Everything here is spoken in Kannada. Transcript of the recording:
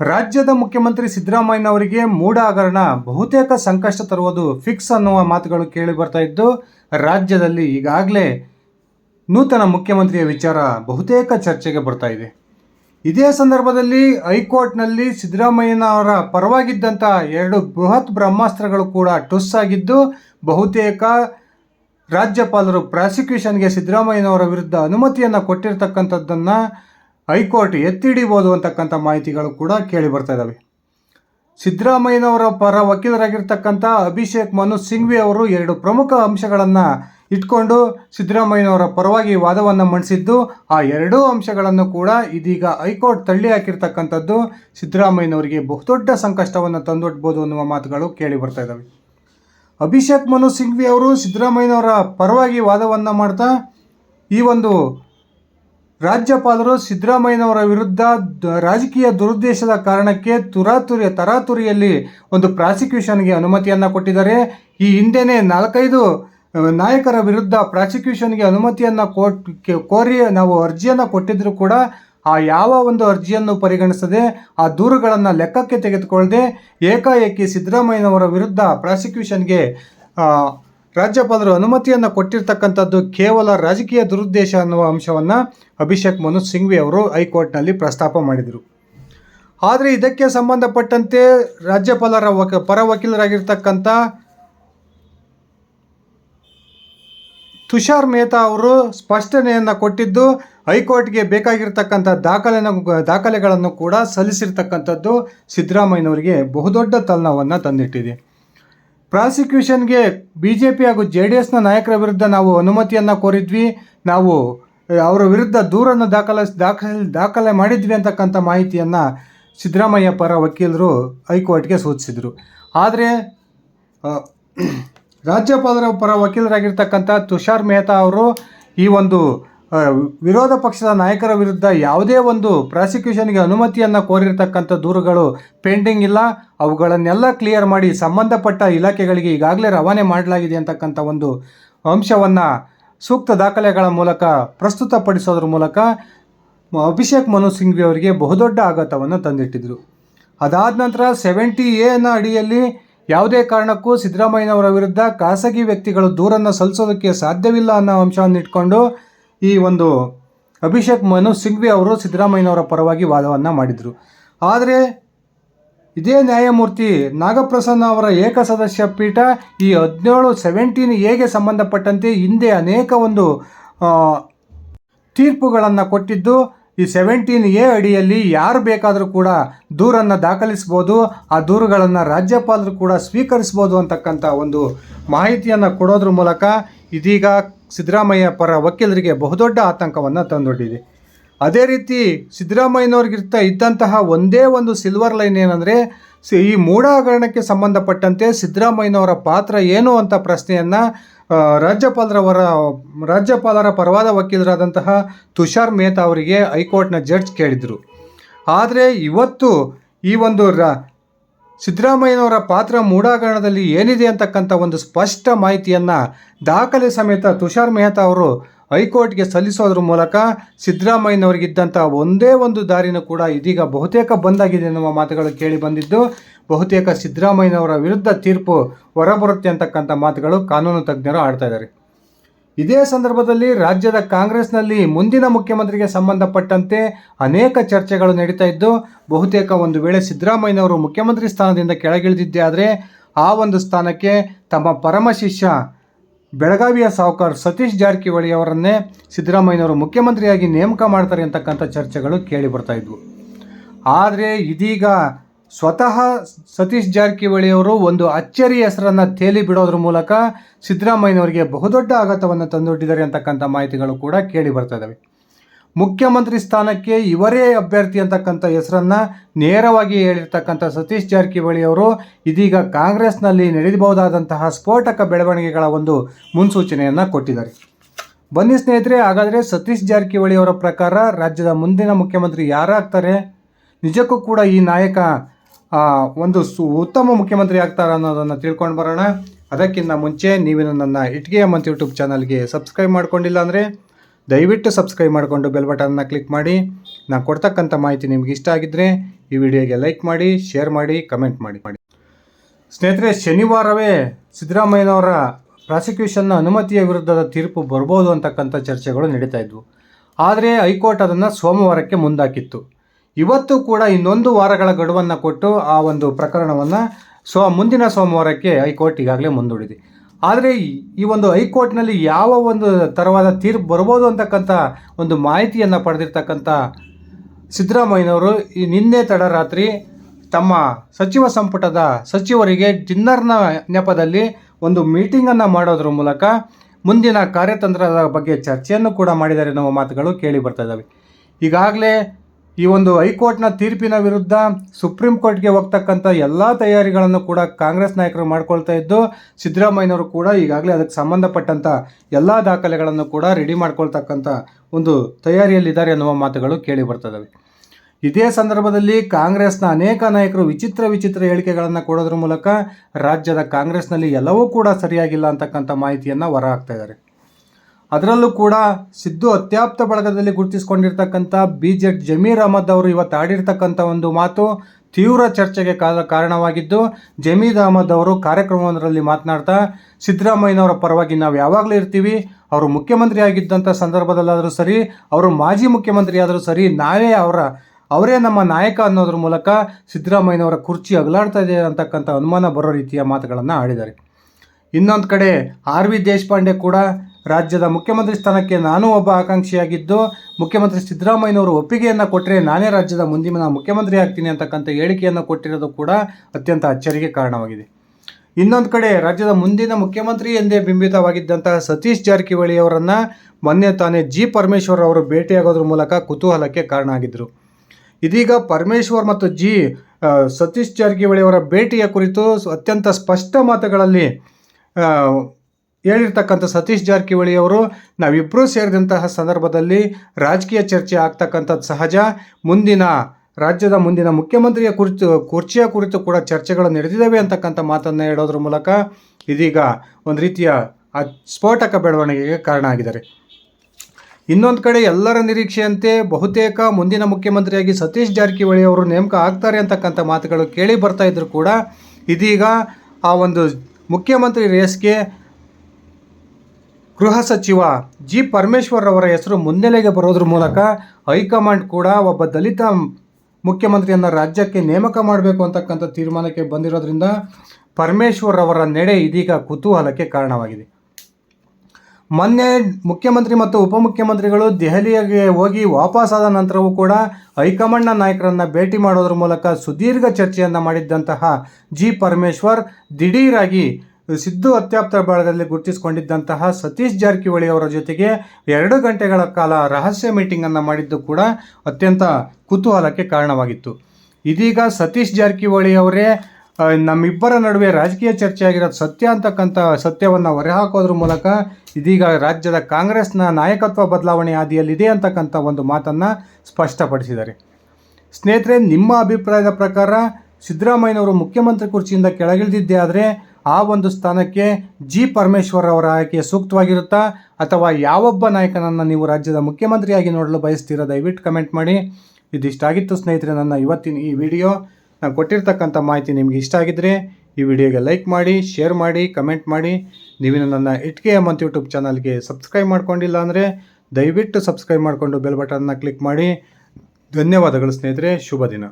ರಾಜ್ಯದ ಮುಖ್ಯಮಂತ್ರಿ ಸಿದ್ದರಾಮಯ್ಯನವರಿಗೆ ಮೂಡ ಹಗರಣ, ಬಹುತೇಕ ಸಂಕಷ್ಟ ತರುವುದು ಫಿಕ್ಸ್ ಅನ್ನುವ ಮಾತುಗಳು ಕೇಳಿ ಬರ್ತಾ ಇದ್ದು, ರಾಜ್ಯದಲ್ಲಿ ಈಗಾಗಲೇ ನೂತನ ಮುಖ್ಯಮಂತ್ರಿಯ ವಿಚಾರ ಬಹುತೇಕ ಚರ್ಚೆಗೆ ಬರ್ತಾ ಇದೆ. ಇದೇ ಸಂದರ್ಭದಲ್ಲಿ ಹೈಕೋರ್ಟ್ನಲ್ಲಿ ಸಿದ್ದರಾಮಯ್ಯನವರ ಪರವಾಗಿದ್ದಂಥ ಎರಡು ಬೃಹತ್ ಬ್ರಹ್ಮಾಸ್ತ್ರಗಳು ಕೂಡ ಟುಸ್ ಆಗಿದ್ದು, ಬಹುತೇಕ ರಾಜ್ಯಪಾಲರು ಪ್ರಾಸಿಕ್ಯೂಷನ್ಗೆ ಸಿದ್ದರಾಮಯ್ಯನವರ ವಿರುದ್ಧ ಅನುಮತಿಯನ್ನು ಕೊಟ್ಟಿರ್ತಕ್ಕಂಥದ್ದನ್ನು ಹೈಕೋರ್ಟ್ ಎತ್ತಿಡಿಬೋದು ಅಂತಕ್ಕಂಥ ಮಾಹಿತಿಗಳು ಕೂಡ ಕೇಳಿ ಬರ್ತಾ ಇದ್ದಾವೆ ಸಿದ್ದರಾಮಯ್ಯನವರ ಪರ ವಕೀಲರಾಗಿರ್ತಕ್ಕಂಥ ಅಭಿಷೇಕ್ ಮನು ಸಿಂಘ್ವಿ ಅವರು ಎರಡು ಪ್ರಮುಖ ಅಂಶಗಳನ್ನು ಇಟ್ಕೊಂಡು ಸಿದ್ದರಾಮಯ್ಯನವರ ಪರವಾಗಿ ವಾದವನ್ನು ಮಂಡಿಸಿದ್ದು, ಆ ಎರಡೂ ಅಂಶಗಳನ್ನು ಕೂಡ ಇದೀಗ ಹೈಕೋರ್ಟ್ ತಳ್ಳಿ ಹಾಕಿರ್ತಕ್ಕಂಥದ್ದು ಸಿದ್ದರಾಮಯ್ಯನವರಿಗೆ ಬಹುದೊಡ್ಡ ಸಂಕಷ್ಟವನ್ನು ತಂದೊಡ್ಬೋದು ಅನ್ನುವ ಮಾತುಗಳು ಕೇಳಿ ಬರ್ತಾ ಇದ್ದಾವೆ ಅಭಿಷೇಕ್ ಮನು ಸಿಂಘ್ವಿ ಅವರು ಸಿದ್ದರಾಮಯ್ಯನವರ ಪರವಾಗಿ ವಾದವನ್ನು ಮಾಡ್ತಾ ಈ ಒಂದು ರಾಜ್ಯಪಾಲರು ಸಿದ್ದರಾಮಯ್ಯನವರ ವಿರುದ್ಧ ರಾಜಕೀಯ ದುರುದ್ದೇಶದ ಕಾರಣಕ್ಕೆ ತುರಾತುರಿ ತರಾತುರಿಯಲ್ಲಿ ಒಂದು ಪ್ರಾಸಿಕ್ಯೂಷನ್ಗೆ ಅನುಮತಿಯನ್ನು ಕೊಟ್ಟಿದ್ದಾರೆ. ಈ ಹಿಂದೆಯೇ ನಾಲ್ಕೈದು ನಾಯಕರ ವಿರುದ್ಧ ಪ್ರಾಸಿಕ್ಯೂಷನ್ಗೆ ಅನುಮತಿಯನ್ನು ಕೋರಿ ನಾವು ಅರ್ಜಿಯನ್ನು ಕೊಟ್ಟಿದ್ದರೂ ಕೂಡ ಆ ಯಾವ ಒಂದು ಅರ್ಜಿಯನ್ನು ಪರಿಗಣಿಸದೆ ಆ ದೂರುಗಳನ್ನು ಲೆಕ್ಕಕ್ಕೆ ತೆಗೆದುಕೊಳ್ಳದೆ ಏಕಾಏಕಿ ಸಿದ್ದರಾಮಯ್ಯನವರ ವಿರುದ್ಧ ಪ್ರಾಸಿಕ್ಯೂಷನ್ಗೆ ರಾಜ್ಯಪಾಲರು ಅನುಮತಿಯನ್ನು ಕೊಟ್ಟಿರ್ತಕ್ಕಂಥದ್ದು ಕೇವಲ ರಾಜಕೀಯ ದುರುದ್ದೇಶ ಅನ್ನುವ ಅಂಶವನ್ನು ಅಭಿಷೇಕ್ ಮನು ಸಿಂಘ್ವಿ ಅವರು ಹೈಕೋರ್ಟ್ನಲ್ಲಿ ಪ್ರಸ್ತಾಪ ಮಾಡಿದರು. ಆದರೆ ಇದಕ್ಕೆ ಸಂಬಂಧಪಟ್ಟಂತೆ ರಾಜ್ಯಪಾಲರ ವಕ, ಪರ ವಕೀಲರಾಗಿರ್ತಕ್ಕಂಥ ತುಷಾರ್ ಮೆಹ್ತಾ ಅವರು ಸ್ಪಷ್ಟನೆಯನ್ನು ಕೊಟ್ಟಿದ್ದು ಹೈಕೋರ್ಟ್ಗೆ ಬೇಕಾಗಿರ್ತಕ್ಕಂಥ ದಾಖಲೆನ, ದಾಖಲೆಗಳನ್ನು ಕೂಡ ಸಲ್ಲಿಸಿರ್ತಕ್ಕಂಥದ್ದು ಸಿದ್ದರಾಮಯ್ಯನವರಿಗೆ ಬಹುದೊಡ್ಡ ತಲೆನೋವನ್ನು ತಂದಿಟ್ಟಿದೆ. ಪ್ರಾಸಿಕ್ಯೂಷನ್ಗೆ ಬಿ ಜೆ ಪಿ ಹಾಗೂ ಜೆ ಡಿ ಎಸ್ನ ನಾಯಕರ ವಿರುದ್ಧ ನಾವು ಅನುಮತಿಯನ್ನು ಕೋರಿದ್ವಿ. ನಾವು ಅವರ ವಿರುದ್ಧ ದೂರನ್ನು ದಾಖಲ, ದಾಖಲೆ ದಾಖಲೆ ಮಾಡಿದ್ವಿ ಅಂತಕ್ಕಂಥ ಮಾಹಿತಿಯನ್ನು ಸಿದ್ದರಾಮಯ್ಯ ಪರ ವಕೀಲರು ಹೈಕೋರ್ಟ್ಗೆ ಸೂಚಿಸಿದರು. ಆದರೆ ರಾಜ್ಯಪಾಲರ ಪರ ವಕೀಲರಾಗಿರ್ತಕ್ಕಂಥ ತುಷಾರ್ ಮೆಹ್ತಾ ಅವರು ಈ ಒಂದು ವಿರೋಧ ಪಕ್ಷದ ನಾಯಕರ ವಿರುದ್ಧ ಯಾವುದೇ ಒಂದು ಪ್ರಾಸಿಕ್ಯೂಷನ್ಗೆ ಅನುಮತಿಯನ್ನು ಕೋರಿರ್ತಕ್ಕಂಥ ದೂರುಗಳು ಪೆಂಡಿಂಗ್ ಇಲ್ಲ. ಅವುಗಳನ್ನೆಲ್ಲ ಕ್ಲಿಯರ್ ಮಾಡಿ ಸಂಬಂಧಪಟ್ಟ ಇಲಾಖೆಗಳಿಗೆ ಈಗಾಗಲೇ ರವಾನೆ ಮಾಡಲಾಗಿದೆ ಅಂತಕ್ಕಂಥ ಒಂದು ಅಂಶವನ್ನು ಸೂಕ್ತ ದಾಖಲೆಗಳ ಮೂಲಕ ಪ್ರಸ್ತುತಪಡಿಸೋದ್ರ ಮೂಲಕ ಅಭಿಷೇಕ್ ಮನು ಸಿಂಘ್ವಿ ಅವರಿಗೆ ಬಹುದೊಡ್ಡ ಆಘಾತವನ್ನು ತಂದಿಟ್ಟಿದ್ರು. ಅದಾದ ನಂತರ ಸೆವೆಂಟಿ ಎನ ಅಡಿಯಲ್ಲಿ ಯಾವುದೇ ಕಾರಣಕ್ಕೂ ಸಿದ್ದರಾಮಯ್ಯನವರ ವಿರುದ್ಧ ಖಾಸಗಿ ವ್ಯಕ್ತಿಗಳು ದೂರನ್ನು ಸಲ್ಲಿಸೋದಕ್ಕೆ ಸಾಧ್ಯವಿಲ್ಲ ಅನ್ನೋ ಅಂಶವನ್ನು ಇಟ್ಕೊಂಡು ಈ ಒಂದು ಅಭಿಷೇಕ್ ಮನು ಸಿಂಘ್ವಿ ಅವರು ಸಿದ್ದರಾಮಯ್ಯನವರ ಪರವಾಗಿ ವಾದವನ್ನು ಮಾಡಿದರು. ಆದರೆ ಇದೇ ನ್ಯಾಯಮೂರ್ತಿ ನಾಗಪ್ರಸನ್ನ ಅವರ ಏಕಸದಸ್ಯ ಪೀಠ ಈ ಹದಿನೇಳು ಸೆವೆಂಟೀನ್ ಎಗೆ ಸಂಬಂಧಪಟ್ಟಂತೆ ಹಿಂದೆ ಅನೇಕ ಒಂದು ತೀರ್ಪುಗಳನ್ನು ಕೊಟ್ಟಿದ್ದು, ಈ ಸೆವೆಂಟೀನ್ ಎ ಅಡಿಯಲ್ಲಿ ಯಾರು ಬೇಕಾದರೂ ಕೂಡ ದೂರನ್ನು ದಾಖಲಿಸ್ಬೋದು, ಆ ದೂರುಗಳನ್ನು ರಾಜ್ಯಪಾಲರು ಕೂಡ ಸ್ವೀಕರಿಸ್ಬೋದು ಅಂತಕ್ಕಂಥ ಒಂದು ಮಾಹಿತಿಯನ್ನು ಕೊಡೋದ್ರ ಮೂಲಕ ಇದೀಗ ಸಿದ್ದರಾಮಯ್ಯ ಪರ ವಕೀಲರಿಗೆ ಬಹುದೊಡ್ಡ ಆತಂಕವನ್ನು ತಂದೊಡ್ಡಿದೆ. ಅದೇ ರೀತಿ ಸಿದ್ದರಾಮಯ್ಯನವ್ರಿಗಿರ್ತ ಇದ್ದಂತಹ ಒಂದೇ ಒಂದು ಸಿಲ್ವರ್ ಲೈನ್ ಏನಂದರೆ ಈ ಮೂಢ ಹಗರಣಕ್ಕೆ ಸಂಬಂಧಪಟ್ಟಂತೆ ಸಿದ್ದರಾಮಯ್ಯನವರ ಪಾತ್ರ ಏನು ಅಂತ ಪ್ರಶ್ನೆಯನ್ನು ರಾಜ್ಯಪಾಲರವರ, ರಾಜ್ಯಪಾಲರ ಪರವಾದ ವಕೀಲರಾದಂತಹ ತುಷಾರ್ ಮೆಹ್ತಾ ಅವರಿಗೆ ಹೈಕೋರ್ಟ್ನ ಜಡ್ಜ್ ಕೇಳಿದರು. ಆದರೆ ಇವತ್ತು ಈ ಒಂದು ರ ಸಿದ್ದರಾಮಯ್ಯನವರ ಪಾತ್ರ ಮೂಡಾಗರಣದಲ್ಲಿ ಏನಿದೆ ಅಂತಕ್ಕಂಥ ಒಂದು ಸ್ಪಷ್ಟ ಮಾಹಿತಿಯನ್ನು ದಾಖಲೆ ಸಮೇತ ತುಷಾರ್ ಮೆಹ್ತಾ ಅವರು ಹೈಕೋರ್ಟ್ಗೆ ಸಲ್ಲಿಸೋದ್ರ ಮೂಲಕ ಸಿದ್ದರಾಮಯ್ಯನವರಿಗಿದ್ದಂಥ ಒಂದೇ ಒಂದು ದಾರಿನೂ ಕೂಡ ಇದೀಗ ಬಹುತೇಕ ಬಂದಾಗಿದೆ ಎನ್ನುವ ಮಾತುಗಳು ಕೇಳಿ ಬಂದಿದ್ದು, ಬಹುತೇಕ ಸಿದ್ದರಾಮಯ್ಯನವರ ವಿರುದ್ಧ ತೀರ್ಪು ಹೊರಬರುತ್ತೆ ಅಂತಕ್ಕಂಥ ಮಾತುಗಳು ಕಾನೂನು ತಜ್ಞರು ಆಡ್ತಾ ಇದ್ದಾರೆ. ಇದೇ ಸಂದರ್ಭದಲ್ಲಿ ರಾಜ್ಯದ ಕಾಂಗ್ರೆಸ್ನಲ್ಲಿ ಮುಂದಿನ ಮುಖ್ಯಮಂತ್ರಿಗೆ ಸಂಬಂಧಪಟ್ಟಂತೆ ಅನೇಕ ಚರ್ಚೆಗಳು ನಡೀತಾ ಇದ್ದು, ಬಹುತೇಕ ಒಂದು ವೇಳೆ ಸಿದ್ದರಾಮಯ್ಯನವರು ಮುಖ್ಯಮಂತ್ರಿ ಸ್ಥಾನದಿಂದ ಕೆಳಗಿಳಿದಿದ್ದೇ ಆದರೆ, ಆ ಒಂದು ಸ್ಥಾನಕ್ಕೆ ತಮ್ಮ ಪರಮ ಶಿಷ್ಯ ಬೆಳಗಾವಿಯ ಸಾಹುಕಾರ ಸತೀಶ್ ಜಾರಕಿಹೊಳಿ ಅವರನ್ನೇ ಸಿದ್ದರಾಮಯ್ಯನವರು ಮುಖ್ಯಮಂತ್ರಿಯಾಗಿ ನೇಮಕ ಮಾಡ್ತಾರೆ ಅಂತಕ್ಕಂಥ ಚರ್ಚೆಗಳು ಕೇಳಿ ಬರ್ತಾ ಇದ್ವು. ಆದರೆ ಇದೀಗ ಸ್ವತಃ ಸತೀಶ್ ಜಾರಕಿಹೊಳಿ ಅವರು ಒಂದು ಅಚ್ಚರಿ ಹೆಸರನ್ನು ತೇಲಿ ಬಿಡೋದ್ರ ಮೂಲಕ ಸಿದ್ದರಾಮಯ್ಯನವರಿಗೆ ಬಹುದೊಡ್ಡ ಆಘಾತವನ್ನು ತಂದೊಡ್ಡಿದ್ದಾರೆ ಅಂತಕ್ಕಂಥ ಮಾಹಿತಿಗಳು ಕೂಡ ಕೇಳಿ ಬರ್ತಾ ಇದ್ದಾವೆ ಮುಖ್ಯಮಂತ್ರಿ ಸ್ಥಾನಕ್ಕೆ ಇವರೇ ಅಭ್ಯರ್ಥಿ ಅಂತಕ್ಕಂಥ ಹೆಸರನ್ನು ನೇರವಾಗಿ ಹೇಳಿರ್ತಕ್ಕಂಥ ಸತೀಶ್ ಜಾರಕಿಹೊಳಿ ಅವರು ಇದೀಗ ಕಾಂಗ್ರೆಸ್ನಲ್ಲಿ ನಡೆಯಬಹುದಾದಂತಹ ಸ್ಫೋಟಕ ಬೆಳವಣಿಗೆಗಳ ಒಂದು ಮುನ್ಸೂಚನೆಯನ್ನು ಕೊಟ್ಟಿದ್ದಾರೆ. ಬನ್ನಿ ಸ್ನೇಹಿತರೆ, ಹಾಗಾದರೆ ಸತೀಶ್ ಜಾರಕಿಹೊಳಿ ಅವರ ಪ್ರಕಾರ ರಾಜ್ಯದ ಮುಂದಿನ ಮುಖ್ಯಮಂತ್ರಿ ಯಾರಾಗ್ತಾರೆ? ನಿಜಕ್ಕೂ ಕೂಡ ಈ ನಾಯಕ ಒಂದು ಸು ಉತ್ತಮ ಮುಖ್ಯಮಂತ್ರಿ ಆಗ್ತಾರೆ ಅನ್ನೋದನ್ನು ತಿಳ್ಕೊಂಡು ಬರೋಣ. ಅದಕ್ಕಿಂತ ಮುಂಚೆ ನೀವೇನು ನನ್ನ ಇಟ್ಗೆ ಮಂತ್ ಯೂಟ್ಯೂಬ್ ಚಾನಲ್ಗೆ ಸಬ್ಸ್ಕ್ರೈಬ್ ಮಾಡ್ಕೊಂಡಿಲ್ಲ ಅಂದರೆ ದಯವಿಟ್ಟು ಸಬ್ಸ್ಕ್ರೈಬ್ ಮಾಡಿಕೊಂಡು ಬೆಲ್ ಬಟನ್ನ ಕ್ಲಿಕ್ ಮಾಡಿ. ನಾನು ಕೊಡ್ತಕ್ಕಂಥ ಮಾಹಿತಿ ನಿಮ್ಗೆ ಇಷ್ಟ ಆಗಿದ್ದರೆ ಈ ವಿಡಿಯೋಗೆ ಲೈಕ್ ಮಾಡಿ, ಶೇರ್ ಮಾಡಿ, ಕಮೆಂಟ್ ಮಾಡಿ ಮಾಡಿ. ಸ್ನೇಹಿತರೆ, ಶನಿವಾರವೇ ಸಿದ್ದರಾಮಯ್ಯನವರ ಪ್ರಾಸಿಕ್ಯೂಷನ್ನ ಅನುಮತಿಯ ವಿರುದ್ಧದ ತೀರ್ಪು ಬರ್ಬೋದು ಅಂತಕ್ಕಂಥ ಚರ್ಚೆಗಳು ನಡೀತಾ ಇದ್ವು. ಆದರೆ ಹೈಕೋರ್ಟ್ ಅದನ್ನು ಸೋಮವಾರಕ್ಕೆ ಮುಂದಾಕಿತ್ತು. ಇವತ್ತು ಕೂಡ ಇನ್ನೊಂದು ವಾರಗಳ ಗಡುವನ್ನು ಕೊಟ್ಟು ಆ ಒಂದು ಪ್ರಕರಣವನ್ನು ಸೊ, ಮುಂದಿನ ಸೋಮವಾರಕ್ಕೆ ಹೈಕೋರ್ಟ್ ಈಗಾಗಲೇ ಮುಂದೂಡಿದೆ. ಆದರೆ ಈ- ಒಂದು ಹೈಕೋರ್ಟ್ನಲ್ಲಿ ಯಾವ ಒಂದು ತರವಾದ ತೀರ್ಪು ಬರ್ಬೋದು ಅಂತಕ್ಕಂಥ ಒಂದು ಮಾಹಿತಿಯನ್ನು ಪಡೆದಿರ್ತಕ್ಕಂಥ ಸಿದ್ದರಾಮಯ್ಯನವರು ಈ ನಿನ್ನೆ ತಡರಾತ್ರಿ ತಮ್ಮ ಸಚಿವ ಸಂಪುಟದ ಸಚಿವರಿಗೆ ಡಿನ್ನರ್ನ ನೆಪದಲ್ಲಿ ಒಂದು ಮೀಟಿಂಗನ್ನು ಮಾಡೋದ್ರ ಮೂಲಕ ಮುಂದಿನ ಕಾರ್ಯತಂತ್ರದ ಬಗ್ಗೆ ಚರ್ಚೆಯನ್ನು ಕೂಡ ಮಾಡಿದ್ದಾರೆ ಎನ್ನುವ ಮಾತುಗಳು ಕೇಳಿ ಬರ್ತಾ ಇದ್ದಾವೆ. ಈಗಾಗಲೇ ಈ ಒಂದು ಹೈಕೋರ್ಟ್ನ ತೀರ್ಪಿನ ವಿರುದ್ಧ ಸುಪ್ರೀಂ ಕೋರ್ಟ್ಗೆ ಹೋಗ್ತಕ್ಕಂಥ ಎಲ್ಲ ತಯಾರಿಗಳನ್ನು ಕೂಡ ಕಾಂಗ್ರೆಸ್ ನಾಯಕರು ಮಾಡ್ಕೊಳ್ತಾ ಇದ್ದು, ಸಿದ್ದರಾಮಯ್ಯನವರು ಕೂಡ ಈಗಾಗಲೇ ಅದಕ್ಕೆ ಸಂಬಂಧಪಟ್ಟಂಥ ಎಲ್ಲ ದಾಖಲೆಗಳನ್ನು ಕೂಡ ರೆಡಿ ಮಾಡ್ಕೊಳ್ತಕ್ಕಂಥ ಒಂದು ತಯಾರಿಯಲ್ಲಿದ್ದಾರೆ ಎನ್ನುವ ಮಾತುಗಳು ಕೇಳಿ ಬರ್ತದವೆ. ಇದೇ ಸಂದರ್ಭದಲ್ಲಿ ಕಾಂಗ್ರೆಸ್ನ ಅನೇಕ ನಾಯಕರು ವಿಚಿತ್ರ ವಿಚಿತ್ರ ಹೇಳಿಕೆಗಳನ್ನು ಕೊಡೋದ್ರ ಮೂಲಕ ರಾಜ್ಯದ ಕಾಂಗ್ರೆಸ್ನಲ್ಲಿ ಎಲ್ಲವೂ ಕೂಡ ಸರಿಯಾಗಿಲ್ಲ ಅಂತಕ್ಕಂಥ ಮಾಹಿತಿಯನ್ನು ಹೊರ ಹಾಕ್ತಾ ಇದ್ದಾರೆ. ಅದರಲ್ಲೂ ಕೂಡ ಸಿದ್ದು ಅತ್ಯಾಪ್ತ ಬಳಗದಲ್ಲಿ ಗುರುತಿಸಿಕೊಂಡಿರ್ತಕ್ಕಂಥ ಬಿ ಜೆಡ್ ಜಮೀರ್ ಅಹಮದ್ ಅವರು ಇವತ್ತು ಆಡಿರ್ತಕ್ಕಂಥ ಒಂದು ಮಾತು ತೀವ್ರ ಚರ್ಚೆಗೆ ಕಾರಣವಾಗಿದ್ದು, ಜಮೀರ್ ಅಹಮದ್ ಅವರು ಕಾರ್ಯಕ್ರಮವೊಂದರಲ್ಲಿ ಮಾತನಾಡ್ತಾ, ಸಿದ್ದರಾಮಯ್ಯನವರ ಪರವಾಗಿ ನಾವು ಯಾವಾಗಲೂ ಇರ್ತೀವಿ, ಅವರು ಮುಖ್ಯಮಂತ್ರಿ ಆಗಿದ್ದಂಥ ಸಂದರ್ಭದಲ್ಲಾದರೂ ಸರಿ, ಅವರು ಮಾಜಿ ಮುಖ್ಯಮಂತ್ರಿ ಆದರೂ ಸರಿ, ನಾವೇ ಅವರ, ಅವರೇ ನಮ್ಮ ನಾಯಕ ಅನ್ನೋದ್ರ ಮೂಲಕ ಸಿದ್ದರಾಮಯ್ಯನವರ ಕುರ್ಚಿ ಅಗಲಾಡ್ತಾ ಇದೆ ಅಂತಕ್ಕಂಥ ಅನುಮಾನ ಬರೋ ರೀತಿಯ ಮಾತುಗಳನ್ನು ಆಡಿದ್ದಾರೆ. ಇನ್ನೊಂದು ಕಡೆ ಆರ್ ವಿ ದೇಶಪಾಂಡೆ ಕೂಡ ರಾಜ್ಯದ ಮುಖ್ಯಮಂತ್ರಿ ಸ್ಥಾನಕ್ಕೆ ನಾನು ಒಬ್ಬ ಆಕಾಂಕ್ಷಿಯಾಗಿದ್ದು, ಮುಖ್ಯಮಂತ್ರಿ ಸಿದ್ದರಾಮಯ್ಯನವರು ಒಪ್ಪಿಗೆಯನ್ನು ಕೊಟ್ಟರೆ ನಾನೇ ರಾಜ್ಯದ ಮುಂದಿನ ಮುಖ್ಯಮಂತ್ರಿ ಆಗ್ತೀನಿ ಅಂತಕ್ಕಂಥ ಹೇಳಿಕೆಯನ್ನು ಕೊಟ್ಟಿರೋದು ಕೂಡ ಅತ್ಯಂತ ಅಚ್ಚರಿಗೆ ಕಾರಣವಾಗಿದೆ. ಇನ್ನೊಂದು ಕಡೆ ರಾಜ್ಯದ ಮುಂದಿನ ಮುಖ್ಯಮಂತ್ರಿ ಎಂದೇ ಬಿಂಬಿತವಾಗಿದ್ದಂತಹ ಸತೀಶ್ ಜಾರಕಿಹೊಳಿ ಅವರನ್ನು ಮೊನ್ನೆ ತಾನೇ ಜಿ ಪರಮೇಶ್ವರ್ ಅವರು ಭೇಟಿಯಾಗೋದ್ರ ಮೂಲಕ ಕುತೂಹಲಕ್ಕೆ ಕಾರಣ ಆಗಿದ್ದರು ಇದೀಗ ಪರಮೇಶ್ವರ್ ಮತ್ತು ಜಿ ಸತೀಶ್ ಜಾರಕಿಹೊಳಿ ಅವರ ಭೇಟಿಯ ಕುರಿತು ಅತ್ಯಂತ ಸ್ಪಷ್ಟ ಮಾತುಗಳಲ್ಲಿ ಹೇಳಿರ್ತಕ್ಕಂಥ ಸತೀಶ್ ಜಾರಕಿಹೊಳಿ ಅವರು ನಾವಿಬ್ಬರೂ ಸೇರಿದಂತಹ ಸಂದರ್ಭದಲ್ಲಿ ರಾಜಕೀಯ ಚರ್ಚೆ ಆಗ್ತಕ್ಕಂಥದ್ದು ಸಹಜ. ಮುಂದಿನ ರಾಜ್ಯದ ಮುಂದಿನ ಮುಖ್ಯಮಂತ್ರಿಯ ಕುರಿತು ಕುರ್ಚಿಯ ಕುರಿತು ಕೂಡ ಚರ್ಚೆಗಳು ನಡೆದಿದ್ದಾವೆ ಅಂತಕ್ಕಂಥ ಮಾತನ್ನು ಹೇಳೋದ್ರ ಮೂಲಕ ಇದೀಗ ಒಂದು ರೀತಿಯ ಆ ಸ್ಫೋಟಕ ಬೆಳವಣಿಗೆಗೆ ಕಾರಣ ಆಗಿದ್ದಾರೆ. ಇನ್ನೊಂದು ಕಡೆ ಎಲ್ಲರ ನಿರೀಕ್ಷೆಯಂತೆ ಬಹುತೇಕ ಮುಂದಿನ ಮುಖ್ಯಮಂತ್ರಿಯಾಗಿ ಸತೀಶ್ ಜಾರಕಿಹೊಳಿ ಅವರು ನೇಮಕ ಆಗ್ತಾರೆ ಅಂತಕ್ಕಂಥ ಮಾತುಗಳು ಕೇಳಿ ಬರ್ತಾ ಇದ್ದರೂ ಕೂಡ ಇದೀಗ ಆ ಒಂದು ಮುಖ್ಯಮಂತ್ರಿ ರೇಸ್ಗೆ ಗೃಹ ಸಚಿವ ಜಿ ಪರಮೇಶ್ವರ್ ಅವರ ಹೆಸರು ಮುನ್ನೆಲೆಗೆ ಬರೋದ್ರ ಮೂಲಕ ಹೈಕಮಾಂಡ್ ಕೂಡ ಒಬ್ಬ ದಲಿತ ಮುಖ್ಯಮಂತ್ರಿಯನ್ನು ರಾಜ್ಯಕ್ಕೆ ನೇಮಕ ಮಾಡಬೇಕು ಅಂತಕ್ಕಂಥ ತೀರ್ಮಾನಕ್ಕೆ ಬಂದಿರೋದ್ರಿಂದ ಪರಮೇಶ್ವರ್ ಅವರ ನಡೆ ಇದೀಗ ಕುತೂಹಲಕ್ಕೆ ಕಾರಣವಾಗಿದೆ. ಮೊನ್ನೆ ಮುಖ್ಯಮಂತ್ರಿ ಮತ್ತು ಉಪಮುಖ್ಯಮಂತ್ರಿಗಳು ದೆಹಲಿಗೆ ಹೋಗಿ ವಾಪಸ್ಸಾದ ನಂತರವೂ ಕೂಡ ಹೈಕಮಾಂಡ್ನ ನಾಯಕರನ್ನು ಭೇಟಿ ಮಾಡೋದ್ರ ಮೂಲಕ ಸುದೀರ್ಘ ಚರ್ಚೆಯನ್ನು ಮಾಡಿದ್ದಂತಹ ಜಿ ಪರಮೇಶ್ವರ್ ದಿಢೀರಾಗಿ ಸಿದ್ದು ಅತ್ಯಾಪ್ತ ಬಳಗದಲ್ಲಿ ಗುರುತಿಸಿಕೊಂಡಿದ್ದಂತಹ ಸತೀಶ್ ಜಾರಕಿಹೊಳಿ ಅವರ ಜೊತೆಗೆ ಎರಡು ಗಂಟೆಗಳ ಕಾಲ ರಹಸ್ಯ ಮೀಟಿಂಗನ್ನು ಮಾಡಿದ್ದು ಕೂಡ ಅತ್ಯಂತ ಕುತೂಹಲಕ್ಕೆ ಕಾರಣವಾಗಿತ್ತು. ಇದೀಗ ಸತೀಶ್ ಜಾರಕಿಹೊಳಿ ಅವರೇ ನಮ್ಮಿಬ್ಬರ ನಡುವೆ ರಾಜಕೀಯ ಚರ್ಚೆ ಆಗಿರೋದು ಸತ್ಯ ಅಂತಕ್ಕಂಥ ಸತ್ಯವನ್ನು ಹೊರಹಾಕೋದ್ರ ಮೂಲಕ ಇದೀಗ ರಾಜ್ಯದ ಕಾಂಗ್ರೆಸ್ನ ನಾಯಕತ್ವ ಬದಲಾವಣೆ ಹಾದಿಯಲ್ಲಿದೆ ಅಂತಕ್ಕಂಥ ಒಂದು ಮಾತನ್ನು ಸ್ಪಷ್ಟಪಡಿಸಿದ್ದಾರೆ. ಸ್ನೇಹಿತರೆ, ನಿಮ್ಮ ಅಭಿಪ್ರಾಯದ ಪ್ರಕಾರ ಸಿದ್ದರಾಮಯ್ಯನವರು ಮುಖ್ಯಮಂತ್ರಿ ಕುರ್ಚಿಯಿಂದ ಕೆಳಗಿಳಿದಿದ್ದೇ ಆದರೆ ಆ ಒಂದು ಸ್ಥಾನಕ್ಕೆ ಜಿ ಪರಮೇಶ್ವರ್ ಅವರ ಆಯ್ಕೆ ಸೂಕ್ತವಾಗಿರುತ್ತಾ? ಅಥವಾ ಯಾವೊಬ್ಬ ನಾಯಕನನ್ನು ನೀವು ರಾಜ್ಯದ ಮುಖ್ಯಮಂತ್ರಿಯಾಗಿ ನೋಡಲು ಬಯಸ್ತೀರಾ? ದಯವಿಟ್ಟು ಕಮೆಂಟ್ ಮಾಡಿ. ಇದಿಷ್ಟಾಗಿತ್ತು ಸ್ನೇಹಿತರೆ ನನ್ನ ಇವತ್ತಿನ ಈ ವಿಡಿಯೋ. ನಾನು ಕೊಟ್ಟಿರ್ತಕ್ಕಂಥ ಮಾಹಿತಿ ನಿಮಗೆ ಇಷ್ಟ ಆಗಿದ್ದರೆ ಈ ವಿಡಿಯೋಗೆ ಲೈಕ್ ಮಾಡಿ, ಶೇರ್ ಮಾಡಿ, ಕಮೆಂಟ್ ಮಾಡಿ. ನೀವಿನ ನನ್ನ ಇಟ್ಕೆ ಅಮ್ಮಂತ್ ಯೂಟ್ಯೂಬ್ ಚಾನಲ್ಗೆ ಸಬ್ಸ್ಕ್ರೈಬ್ ಮಾಡ್ಕೊಂಡಿಲ್ಲ ಅಂದರೆ ದಯವಿಟ್ಟು ಸಬ್ಸ್ಕ್ರೈಬ್ ಮಾಡಿಕೊಂಡು ಬೆಲ್ ಬಟನ್ನ ಕ್ಲಿಕ್ ಮಾಡಿ. ಧನ್ಯವಾದಗಳು ಸ್ನೇಹಿತರೆ, ಶುಭ ದಿನ.